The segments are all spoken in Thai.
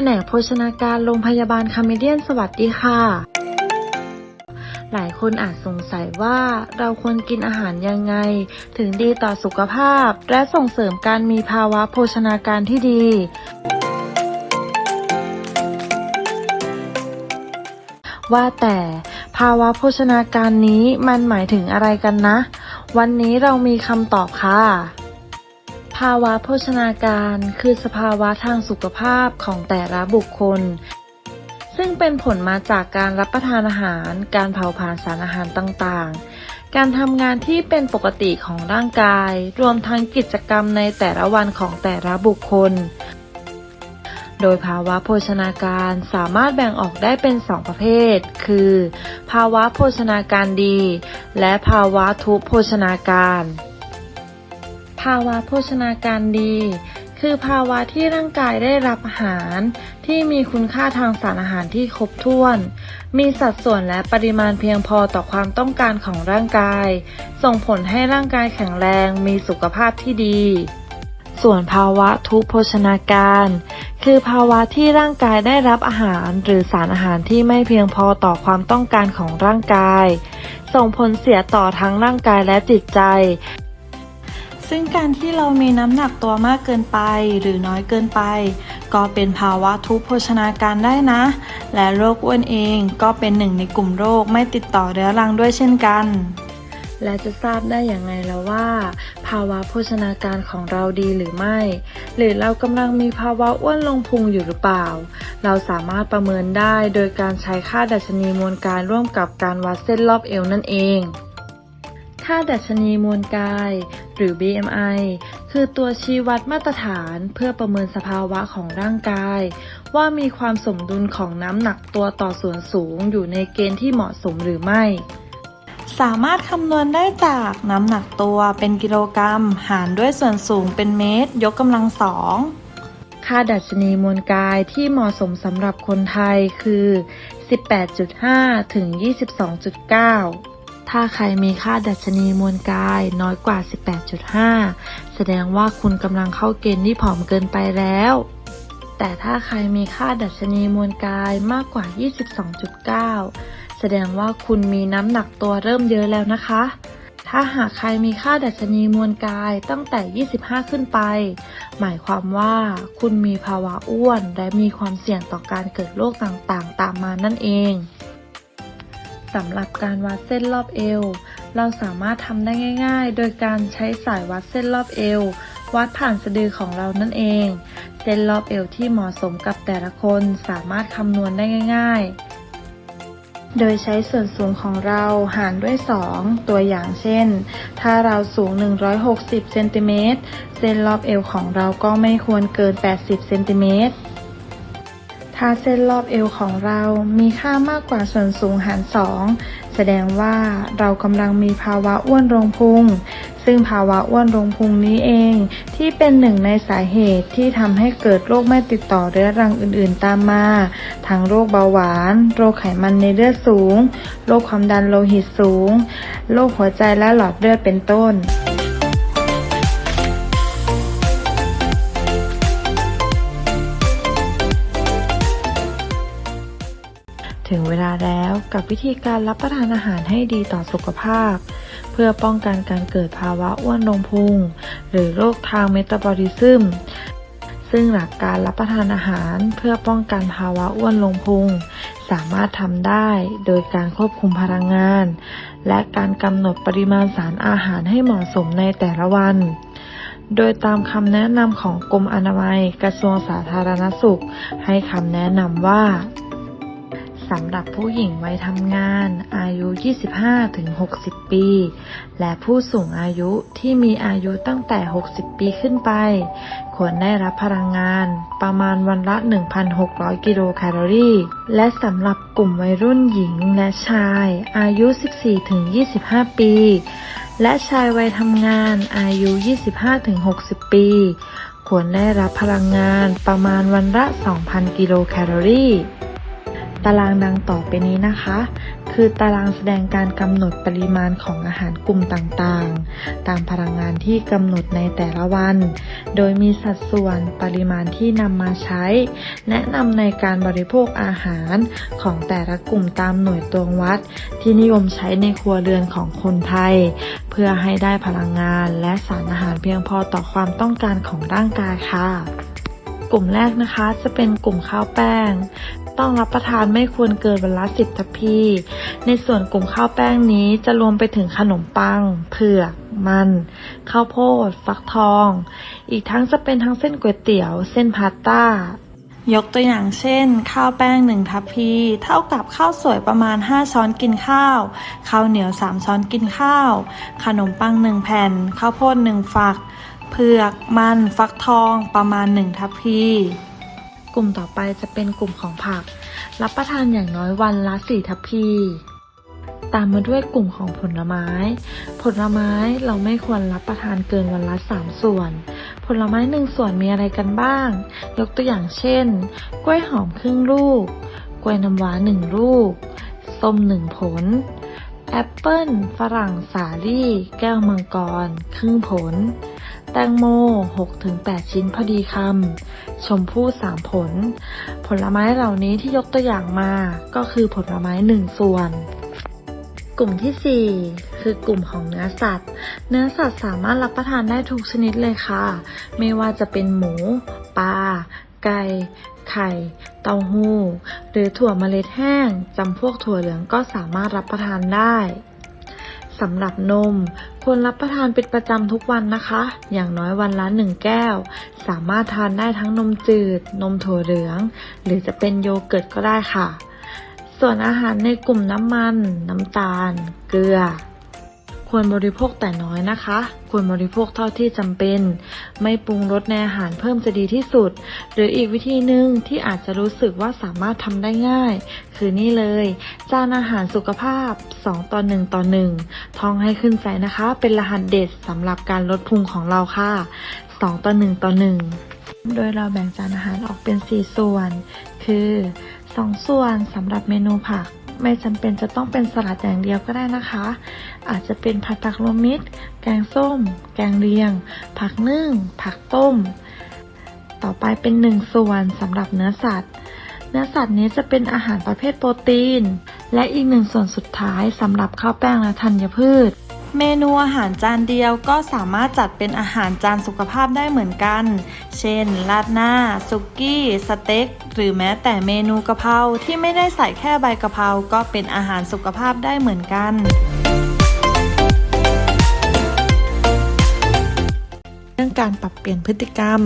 ผนกโภชนาการโรงพยาบาลคาเมเดียนสวัสดีค่ะ หลายคนอาจสงสัยว่าเราควรกินอาหารยังไง ถึงดีต่อสุขภาพ และส่งเสริมการมีภาวะโภชนาการที่ดีว่าแต่ภาวะโภชนาการนี้มันหมายถึงอะไรกันนะ วันนี้เรามีคำตอบค่ะ ภาวะโภชนาการ คือสภาวะทางสุขภาพของแต่ละบุคคล ซึ่งเป็นผลมาจากการรับประทานอาหาร การเผาผลาญสารอาหารต่างๆ การทำงานที่เป็นปกติของร่างกาย รวมทั้งกิจกรรมในแต่ละวันของแต่ละบุคคล โดยภาวะโภชนาการสามารถแบ่งออกได้เป็น2ประเภท คือ ภาวะโภชนาการดี และภาวะทุพโภชนาการาวะโภชนาการดี คือภาวะที่ร่างกายได้รับอาหาร ที่มีคุณค่าทางสารอาหารที่ครบถ้วน มีสัดส่วนและปริมาณเพียงพอต่อความต้องการของร่างกาย ส่งผลให้ร่างกายแข็งแรง มีสุขภาพที่ดี ส่วนภาวะทุพโภชนาการ คือภาวะที่ร่างกายได้รับอาหาร หรือสารอาหารที่ไม่เพียงพอต่อความต้องการของร่างกาย ส่งผลเสียต่อทั้งร่างกายและจิตใจ ซึ่งการที่เรามีน้ำหนักตัวมากเกินไปหรือน้อยเกินไป ก็เป็นภาวะทุพโภชนาการได้นะ และโรคอ้วนเองก็เป็นหนึ่งในกลุ่มโรคไม่ติดต่อเรื้อรังด้วยเช่นกัน และจะทราบได้อย่างไรแล้วว่า ภาวะโภชนาการของเราดีหรือไม่ หรือเรากำลังมีภาวะอ้วนลงพุงอยู่หรือเปล่า เราสามารถประเมินได้โดยการใช้ค่าดัชนีมวลกายร่วมกับการวัดเส้นรอบเอวนั่นเอง ค่าดัชนีมวลกาย หรือ BMI คือตัวชี้วัดมาตรฐานเพื่อประเมินสภาวะของร่างกาย ว่ามีความสมดุลของน้ำหนักตัวต่อส่วนสูงอยู่ในเกณฑ์ที่เหมาะสมหรือไม่ สามารถคำนวณได้จากน้ำหนักตัวเป็นกิโลกรัม หารด้วยส่วนสูงเป็นเมตร ยกกำลังสองค่าดัชนีมวลกายที่เหมาะสมสำหรับคนไทยคือ 18.5 ถึง 22.9 ถ้าใครมีค่าดัชนีมวลกายน้อยกว่า 18.5 แสดงว่าคุณกำลังเข้าเกณฑ์ที่ผอมเกินไปแล้ว แต่ถ้าใครมีค่าดัชนีมวลกายมากกว่า 22.9 แสดงว่าคุณมีน้ำหนักตัวเริ่มเยอะแล้วนะคะ ถ้าหากใครมีค่าดัชนีมวลกายตั้งแต่ 25 ขึ้นไป หมายความว่า คุณมีภาวะอ้วน และมีความเสี่ยงต่อการเกิดโรคต่างๆ ตามมานั่นเอง สำหรับการวัดเส้นรอบเอว เราสามารถทำได้ง่าย ๆ โดยการใช้สายวัดเส้นรอบเอว วัดผ่านสะดือของเรานั่นเอง เส้นรอบเอวที่เหมาะสมกับแต่ละคนสามารถคำนวณได้ง่าย ๆ โดยใช้ส่วนสูงของเราหารด้วย 2 ตัวอย่างเช่น ถ้าเราสูง 160เซนติเมตรเส้นรอบเอวของเราก็ไม่ควรเกิน 80เซนติเมตร ถ้าเส้นรอบเอวของเรามีค่ามากกว่าส่วนสูงหาร2แสดงว่าเรากำลังมีภาวะอ้วนรงพุง ซึ่งภาวะอ้วนรงพุงนี้เอง ที่เป็นหนึ่งในสาเหตุที่ทำให้เกิดโรคไม่ติดต่อเรื้อรังอื่นๆตามมา ทั้งโรคเบาหวาน โรคไขมันในเลือดสูง โรคความดันโลหิตสูง โรคหัวใจและหลอดเลือดเป็นต้น ถึงเวลาแล้วกับวิธีการรับประทานอาหารให้ดีต่อสุขภาพ เพื่อป้องกันการเกิดภาวะอ้วนลงพุง หรือโรคทางเมตาบอลิซึม ซึ่งหลักการรับประทานอาหารเพื่อป้องกันภาวะอ้วนลงพุง สามารถทำได้โดยการควบคุมพลังงาน และการกำหนดปริมาณสารอาหารให้เหมาะสมในแต่ละวันโดยตามคำแนะนำของกรมอนามัยกระทรวงสาธารณสุข ให้คำแนะนำว่า สำหรับผู้หญิงวัยทำงานอายุ 25-60 ปี และผู้สูงอายุที่มีอายุตั้งแต่ 60 ปีขึ้นไป ควรได้รับพลังงานประมาณวันละ 1,600 กิโลแคลอรี่ และสำหรับกลุ่มวัยรุ่นหญิงและชายอายุ 14-25 ปี และชายวัยทำงานอายุ 25-60 ปีควรได้รับพลังงานประมาณวันละ 2,000 กิโลแคลอรี่ ตารางดังต่อไปนี้นะคะ คือตารางแสดงการกำหนดปริมาณของอาหารกลุ่มต่างๆ ตามพลังงานที่กำหนดในแต่ละวัน โดยมีสัดส่วนปริมาณที่นำมาใช้ แนะนำในการบริโภคอาหารของแต่ละกลุ่มตามหน่วยตวงวัด ที่นิยมใช้ในครัวเรือนของคนไทย เพื่อให้ได้พลังงานและสารอาหารเพียงพอต่อความต้องการของร่างกายค่ะ กลุ่มแรกนะคะจะเป็นกลุ่มข้าวแป้ง ต้องรับประทานไม่ควรเกินวันละสิบทัพพี ในส่วนกลุ่มข้าวแป้งนี้จะรวมไปถึงขนมปัง เผือก มัน ข้าวโพด ฟักทอง อีกทั้งจะเป็นทั้งเส้นก๋วยเตี๋ยว เส้นพาสต้ายกตัวอย่างเช่น ข้าวแป้งหนึ่งทัพพี เท่ากับข้าวสวยประมาณ 5 ช้อนกินข้าว ข้าวเหนียว 3 ช้อนกินข้าว ขนมปัง 1 แผ่น ข้าวโพด 1 ฝัก เผือก มัน ฟักทอง ประมาณ 1 ทัพพี กลุ่มต่อไปจะเป็นกลุ่มของผัก รับประทานอย่างน้อยวันละ4ทัพพี ตามมาด้วยกลุ่มของผลไม้ ผลไม้เราไม่ควรรับประทานเกินวันละ3ส่วน ผลไม้หนึ่งส่วนมีอะไรกันบ้าง ยกตัวอย่างเช่น กล้วยหอมครึ่งลูก กล้วยน้ำว้าหนึ่งลูก ส้มหนึ่งผลแอปเปิ้ลฝรั่งสาลี่ แก้วมังกร ครึ่งผล แตงโม 6-8 ชิ้นพอดีคำ ชมพู่สามผล ผลไม้เหล่านี้ที่ยกตัวอย่างมา ก็คือผลไม้หนึ่งส่วน กลุ่มที่ 4 คือกลุ่มของเนื้อสัตว์ เนื้อสัตว์สามารถรับประทานได้ทุกชนิดเลยค่ะ ไม่ว่าจะเป็นหมู ปลา ไก่ไข่ เต้าหู้ หรือถั่วเมล็ดแห้ง จำพวกถั่วเหลืองก็สามารถรับประทานได้ สำหรับนม ควรรับประทานเป็นประจำทุกวันนะคะ อย่างน้อยวันละหนึ่งแก้ว สามารถทานได้ทั้งนมจืด นมถั่วเหลือง หรือจะเป็นโยเกิร์ตก็ได้ค่ะ ส่วนอาหารในกลุ่มน้ำมัน น้ำตาล เกลือ ควรบริโภคแต่น้อยนะคะ ควรบริโภคเท่าที่จำเป็น ไม่ปรุงรสในอาหารเพิ่มจะดีที่สุด หรืออีกวิธีหนึ่งที่อาจจะรู้สึกว่าสามารถทำได้ง่าย คือนี่เลย จานอาหารสุขภาพ 2 ต่อ 1 ต่อ 1ท่องให้ขึ้นใจนะคะ เป็นรหัสเด็ดสำหรับการลดพุงของเราค่ะ 2 ต่อ 1 ต่อ 1 โดยเราแบ่งจานอาหารออกเป็น 4 ส่วน คือ 2 ส่วนสำหรับเมนูผักไม่จำเป็นจะต้องเป็นสลัดอย่างเดียวก็ได้นะคะ อาจจะเป็นผัดผักรวมมิตร แกงส้ม แกงเลียง ผักนึ่ง ผักต้ม ต่อไปเป็นหนึ่งส่วนสำหรับเนื้อสัตว์ เนื้อสัตว์นี้จะเป็นอาหารประเภทโปรตีน และอีกหนึ่งส่วนสุดท้ายสำหรับข้าวแป้งและธัญพืช เมนูอาหารจานเดียวก็สามารถจัดเป็นอาหารจานสุขภาพได้เหมือนกัน เช่น ราดหน้า สุกี้ สเต็ก หรือแม้แต่เมนูกะเพราที่ไม่ได้ใส่แค่ใบกะเพรา ก็เป็นอาหารสุขภาพได้เหมือนกัน การปรับเปลี่ยนพฤติกรรม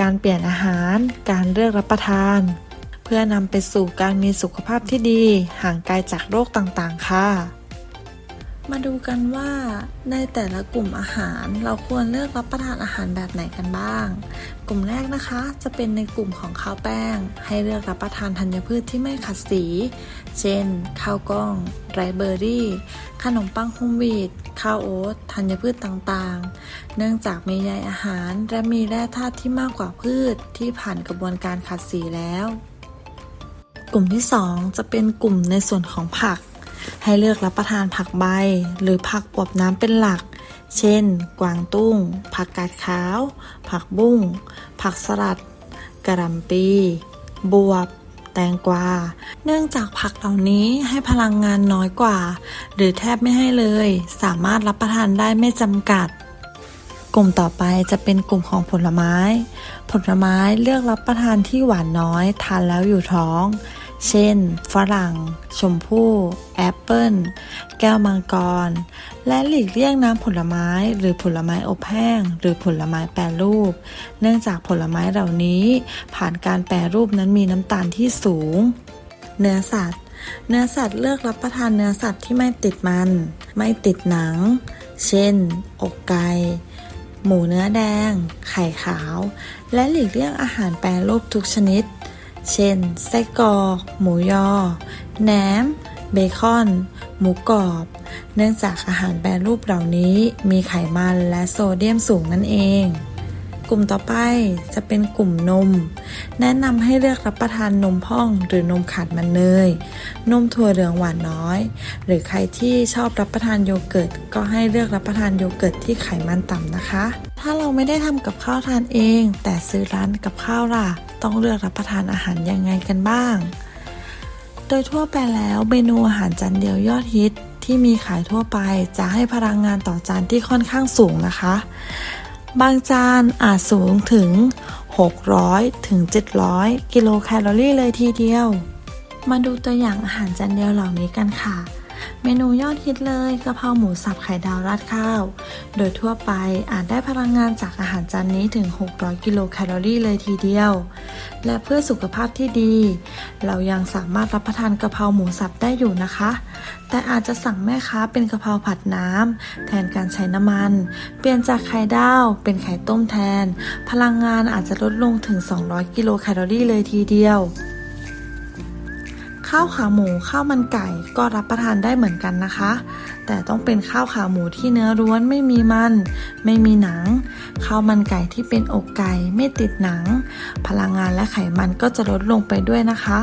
การเปลี่ยนอาหาร การเลือกรับประทาน เพื่อนำไปสู่การมีสุขภาพที่ดี ห่างไกลจากโรคต่างๆ ค่ะ มาดูกันว่าในแต่ละกลุ่มอาหารเราควรเลือกรับประทานอาหารแบบไหนกันบ้าง กลุ่มแรกนะคะจะเป็นในกลุ่มของข้าวแป้ง ให้เลือกรับประทานธัญพืชที่ไม่ขัดสี เช่น ข้าวกล้อง ไรเบอร์รี่ ขนมปังโฮมวีตข้าวโอ๊ตธัญพืชต่างๆ เนื่องจากมีใยอาหารและมีแร่ธาตุที่มากกว่าพืชที่ผ่านกระบวนการขัดสีแล้ว กลุ่มที่ 2 จะเป็นกลุ่มในส่วนของผัก ให้เลือกรับประทานผักใบ หรือผักอวบน้ำเป็นหลัก เช่น กวางตุ้ง ผักกาดขาว ผักบุ้ง ผักสลัด กระหล่ำปี บวบ แตงกวา เนื่องจากผักเหล่านี้ให้พลังงานน้อยกว่า หรือแทบไม่ให้เลย สามารถรับประทานได้ไม่จำกัดกลุ่มต่อไปจะเป็นกลุ่มของผลไม้ ผลไม้เลือกรับประทานที่หวานน้อย ทานแล้วอยู่ท้อง เช่น ฝรั่ง ชมพู่ แอปเปิ้ล แก้วมังกร และหลีกเลี่ยงน้ำผลไม้หรือผลไม้อบแห้ง หรือผลไม้แปรรูป เนื่องจากผลไม้เหล่านี้ ผ่านการแปรรูปนั้นมีน้ำตาลที่สูง เนื้อสัตว์ เนื้อสัตว์เลือกรับประทานเนื้อสัตว์ที่ไม่ติดมัน ไม่ติดหนัง เช่น อกไก่หมูเนื้อแดง ไข่ขาว และหลีกเลี่ยงอาหารแปรรูปทุกชนิด เช่น ไส้กรอก หมูยอ แหนม เบคอน หมูกรอบ เนื่องจากอาหารแปรรูปเหล่านี้มีไขมันและโซเดียมสูงนั่นเอง กลุ่มต่อไปจะเป็นกลุ่มนม แนะนำให้เลือกรับประทานนมพ่องหรือนมขาดมันเนย นมถั่วเหลืองหวานน้อย หรือใครที่ชอบรับประทานโยเกิร์ต ก็ให้เลือกรับประทานโยเกิร์ตที่ไขมันต่ำนะคะ ถ้าเราไม่ได้ทำกับข้าวทานเอง แต่ซื้อร้านกับข้าวล่ะ ต้องเลือกรับประทานอาหารยังไงกันบ้าง โดยทั่วไปแล้วเมนูอาหารจานเดียวยอดฮิตที่มีขายทั่วไปจะให้พลังงานต่อจานที่ค่อนข้างสูงนะคะ บางจานอาจสูงถึง 600 ถึง 700 กิโลแคลอรี่เลยทีเดียว มาดูตัวอย่างอาหารจานเดียวเหล่านี้กันค่ะ เมนูยอดฮิตเลยกะเพราหมูสับไข่ดาวราดข้าว โดยทั่วไปอาจได้พลังงานจากอาหารจานนี้ถึง 600 กิโลแคลอรี่เลยทีเดียว และเพื่อสุขภาพที่ดี เรายังสามารถรับประทานกะเพราหมูสับได้อยู่นะคะ แต่อาจจะสั่งแม่ค้าเป็นกะเพราผัดน้ำแทนการใช้น้ำมัน เปลี่ยนจากไข่ดาวเป็นไข่ต้มแทน พลังงานอาจจะลดลงถึง 200 กิโลแคลอรี่เลยทีเดียว ข้าวขาหมูข้าวมันไก่ก็รับประทานได้เหมือนกันนะคะ แต่ต้องเป็นข้าวขาหมูที่เนื้อร้วนไม่มีมัน ไม่มีหนัง ข้าวมันไก่ที่เป็นอกไก่ไม่ติดหนัง พลังงานและไขมันก็จะลดลงไปด้วยนะคะ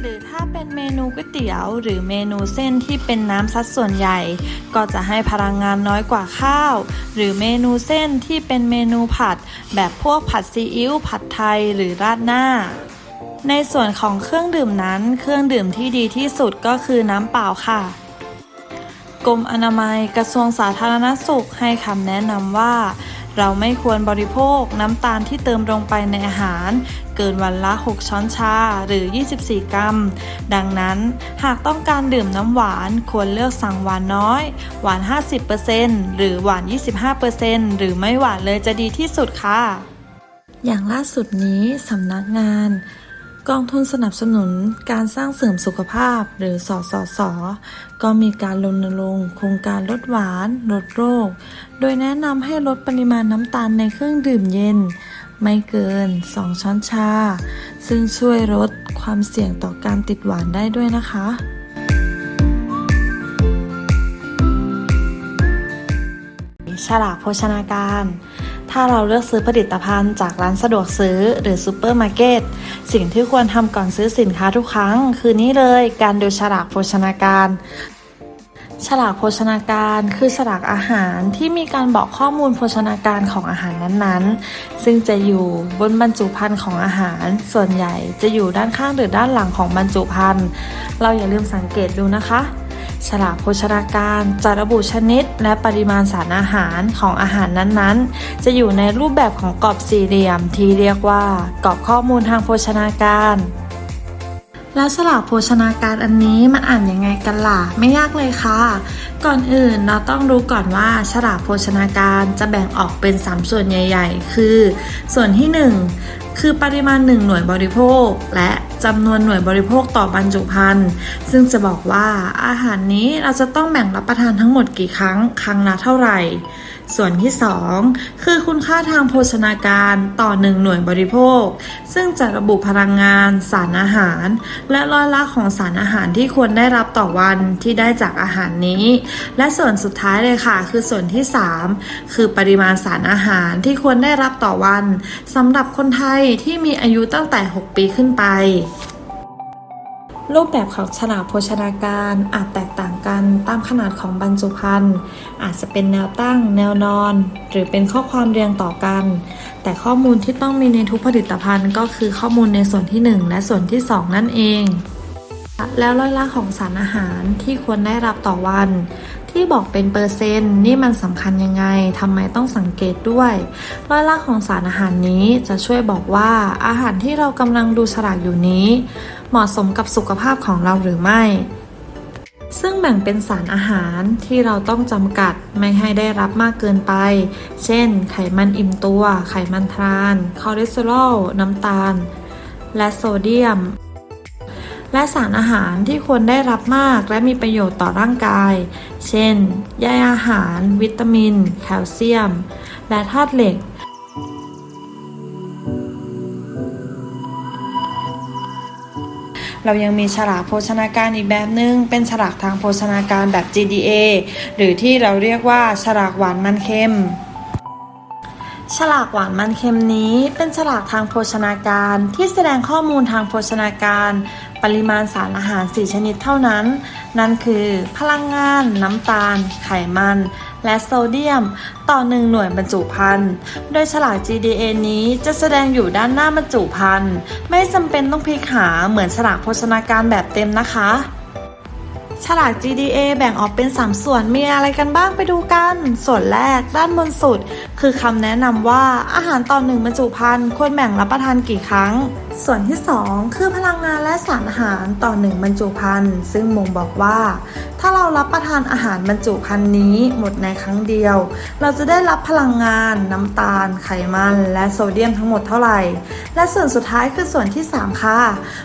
หรือถ้าเป็นเมนูก๋วยเตี๋ยว หรือเมนูเส้นที่เป็นน้ำซัดส่วนใหญ่ ก็จะให้พลังงานน้อยกว่าข้าว หรือเมนูเส้นที่เป็นเมนูผัด แบบพวกผัดซีอิ๊วผัดไทยหรือราดหน้า ในส่วนของเครื่องดื่มนั้น เครื่องดื่มที่ดีที่สุดก็คือน้ำเปล่าค่ะ กรมอนามัยกระทรวงสาธารณสุขให้คำแนะนำว่า เราไม่ควรบริโภคน้ำตาลที่เติมลงไปในอาหาร เกินวันละ 6 ช้อนชาหรือ 24 กรัม ดังนั้นหากต้องการดื่มน้ำหวานควรเลือกสั่งหวานน้อย หวาน 50%หรือหวาน 25%หรือไม่หวานเลยจะดีที่สุดค่ะ อย่างล่าสุดนี้สำนักงาน กองทุนสนับสนุนการสร้างเสริมสุขภาพหรือสสสก็มีการรณรงค์โครงการลดหวาน ลดโรค โดยแนะนำให้ลดปริมาณน้ำตาลในเครื่องดื่มเย็น ไม่เกิน 2 ช้อนชา ซึ่งช่วยลดความเสี่ยงต่อการติดหวานได้ด้วยนะคะฉลากโภชนาการ ถ้าเราเลือกซื้อผลิตภัณฑ์จากร้านสะดวกซื้อหรือซูเปอร์มาร์เก็ตสิ่งที่ควรทำก่อนซื้อสินค้าทุกครั้ง คือนี่เลยการดูฉลากโภชนาการ ฉลากโภชนาการคือฉลากอาหารที่มีการบอกข้อมูลโภชนาการของอาหารนั้นๆ ซึ่งจะอยู่บนบรรจุภัณฑ์ของอาหาร ส่วนใหญ่จะอยู่ด้านข้างหรือด้านหลังของบรรจุภัณฑ์เราอย่าลืมสังเกตดูนะคะ ฉลากโภชนาการจะระบุชนิดและปริมาณสารอาหารของอาหารนั้นๆ จะอยู่ในรูปแบบของกรอบสี่เหลี่ยมที่เรียกว่ากรอบข้อมูลทางโภชนาการ แล้วฉลากโภชนาการอันนี้มันอ่านยังไงกันล่ะ ไม่ยากเลยค่ะ ก่อนอื่นเราต้องรู้ก่อนว่าฉลากโภชนาการจะแบ่งออกเป็น 3 ส่วนใหญ่ ๆ คือ ส่วนที่ 1 คือปริมาณ 1 หน่วยบริโภค และจำนวนหน่วยบริโภคต่อบรรจุภัณฑ์ ซึ่งจะบอกว่าอาหารนี้เราจะต้องแบ่งรับประทานทั้งหมดกี่ครั้ง ครั้งละเท่าไหร่ ส่วนที่ 2 คือคุณค่าทางโภชนาการต่อ 1 หน่วยบริโภค ซึ่งจะระบุพลังงาน สารอาหาร และร้อยละของสารอาหารที่ควรได้รับ ต่อวันที่ได้จากอาหารนี้ และส่วนสุดท้ายเลยค่ะ คือส่วนที่ 3 คือปริมาณสารอาหารที่ควรได้รับต่อวันสำหรับคนไทยที่มีอายุตั้งแต่ 6 ปีขึ้นไปรูปแบบของฉลากโภชนาการอาจแตกต่างกันตามขนาดของบรรจุภัณฑ์อาจจะเป็นแนวตั้ง แนวนอน หรือเป็นข้อความเรียงต่อกัน แต่ข้อมูลที่ต้องมีในทุกผลิตภัณฑ์ก็คือข้อมูลในส่วนที่ 1 และส่วนที่ 2 นั่นเอง แล้วร้อยละของสารอาหารที่ควรได้รับต่อวัน ที่บอกเป็นเปอร์เซ็นต์นี่มันสำคัญยังไงทำไมต้องสังเกตด้วย ร้อยละของสารอาหารนี้จะช่วยบอกว่าอาหารที่เรากำลังดูฉลากอยู่นี้ เหมาะสมกับสุขภาพของเราหรือไม่ ซึ่งแบ่งเป็นสารอาหารที่เราต้องจำกัดไม่ให้ได้รับมากเกินไป เช่น ไขมันอิ่มตัว ไขมันทราน คอเลสเตอรอล น้ำตาล และโซเดียม และสารอาหารที่ควรได้รับมากและมีประโยชน์ต่อร่างกาย เช่น ใยอาหาร วิตามิน แคลเซียม และธาตุเหล็กเรายังมีฉลากโภชนาการอีกแบบหนึง่งเป็นฉลากทางโภชนาการแบบ GDA หรือที่เราเรียกว่าฉลากหวานมันเค็ม ฉลากหวานมันเค็มนี้เป็นฉลากทางโภชนาการที่แสดงข้อมูลทางโภชนาการ ปริมาณสารอาหาร 4 ชนิดเท่านั้น นั่นคือ พลังงาน น้ำตาล ไขมัน และโซเดียม ต่อหนึ่งหน่วยบรรจุภัณฑ์โดยฉลาก GDA นี้จะแสดงอยู่ด้านหน้าบรรจุภัณฑ์ไม่จำเป็นต้องพลิกหาเหมือนฉลากโภชนาการแบบเต็มนะคะ ฉลาก GDA แบ่งออกเป็น 3 ส่วนมีอะไรกันบ้างไปดูกัน ส่วนแรกด้านบนสุด คือคำแนะนำว่าอาหารต่อหนึ่งบรรจุภัณฑ์ควรแบ่งรับประทานกี่ครั้ง ส่วนที่ 2 คือพลังงานและสารอาหารต่อหนึ่งบรรจุภัณฑ์ซึ่งบ่งบอกว่า ถ้าเรารับประทานอาหารบรรจุภัณฑ์นี้หมดในครั้งเดียว เราจะได้รับพลังงาน น้ำตาล ไขมัน และโซเดียมทั้งหมดเท่าไหร่ และส่วนสุดท้ายคือส่วนที่ 3 ค่ะ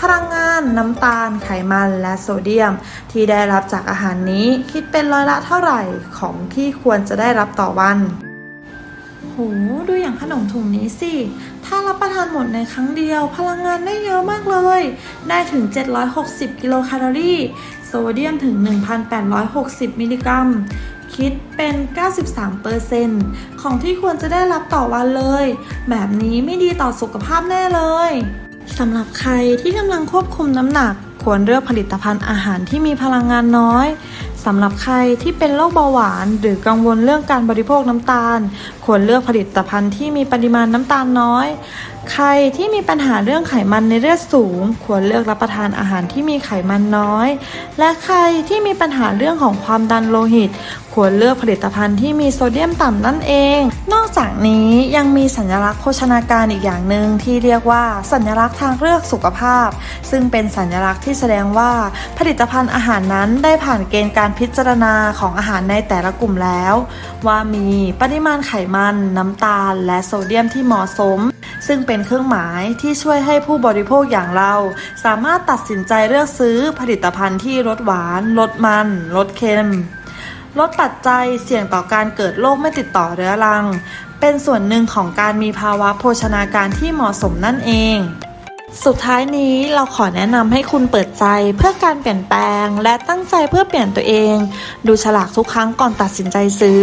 พลังงานน้ำตาลไขมันและโซเดียมที่ได้รับจากอาหารนี้คิดเป็นร้อยละเท่าไหร่ของที่ควรจะได้รับต่อวันโหดูอย่างขนมถุงนี้สิ ถ้ารับประทานหมดในครั้งเดียว พลังงานได้เยอะมากเลย ได้ถึง 760 กิโลแคลอรี่ โซเดียมถึง 1,860 มิลลิกรัม คิดเป็น 93%ของที่ควรจะได้รับต่อวันเลย แบบนี้ไม่ดีต่อสุขภาพแน่เลย สำหรับใครที่กำลังควบคุมน้ำหนัก ควรเลือกผลิตภัณฑ์อาหารที่มีพลังงานน้อยสำหรับใครที่เป็นโรคเบาหวาน หรือกังวลเรื่องการบริโภคน้ำตาล ควรเลือกผลิตภัณฑ์ที่มีปริมาณน้ำตาลน้อย ใครที่มีปัญหาเรื่องไขมันในเลือดสูง ควรเลือกรับประทานอาหารที่มีไขมันน้อย และใครที่มีปัญหาเรื่องของความดันโลหิต ควรเลือกผลิตภัณฑ์ที่มีโซเดียมต่ำนั่นเอง นอกจากนี้ยังมีสัญลักษณ์โภชนาการอีกอย่างหนึ่งที่เรียกว่าสัญลักษณ์ทางเลือกสุขภาพ ซึ่งเป็นสัญลักษณ์ที่แสดงว่าผลิตภัณฑ์อาหารนั้นได้ผ่านเกณฑ์การพิจารณาของอาหารในแต่ละกลุ่มแล้ว ว่ามีปริมาณไขมัน น้ำตาล และโซเดียมที่เหมาะสม ซึ่งเป็นเครื่องหมายที่ช่วยให้ผู้บริโภคอย่างเรา สามารถตัดสินใจเลือกซื้อผลิตภัณฑ์ที่ลดหวานลดมันลดเค็มลดปัจจัยเสี่ยงต่อการเกิดโรคไม่ติดต่อเรื้อรัง เป็นส่วนหนึ่งของการมีภาวะโภชนาการที่เหมาะสมนั่นเอง สุดท้ายนี้เราขอแนะนำให้คุณเปิดใจเพื่อการเปลี่ยนแปลง และตั้งใจเพื่อเปลี่ยนตัวเอง ดูฉลากทุกครั้งก่อนตัดสินใจซื้อ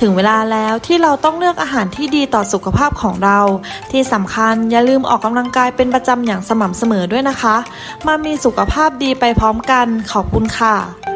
ถึงเวลาแล้วที่เราต้องเลือกอาหารที่ดีต่อสุขภาพของเรา ที่สำคัญอย่าลืมออกกำลังกายเป็นประจำอย่างสม่ำเสมอด้วยนะคะ มามีสุขภาพดีไปพร้อมกันขอบคุณค่ะ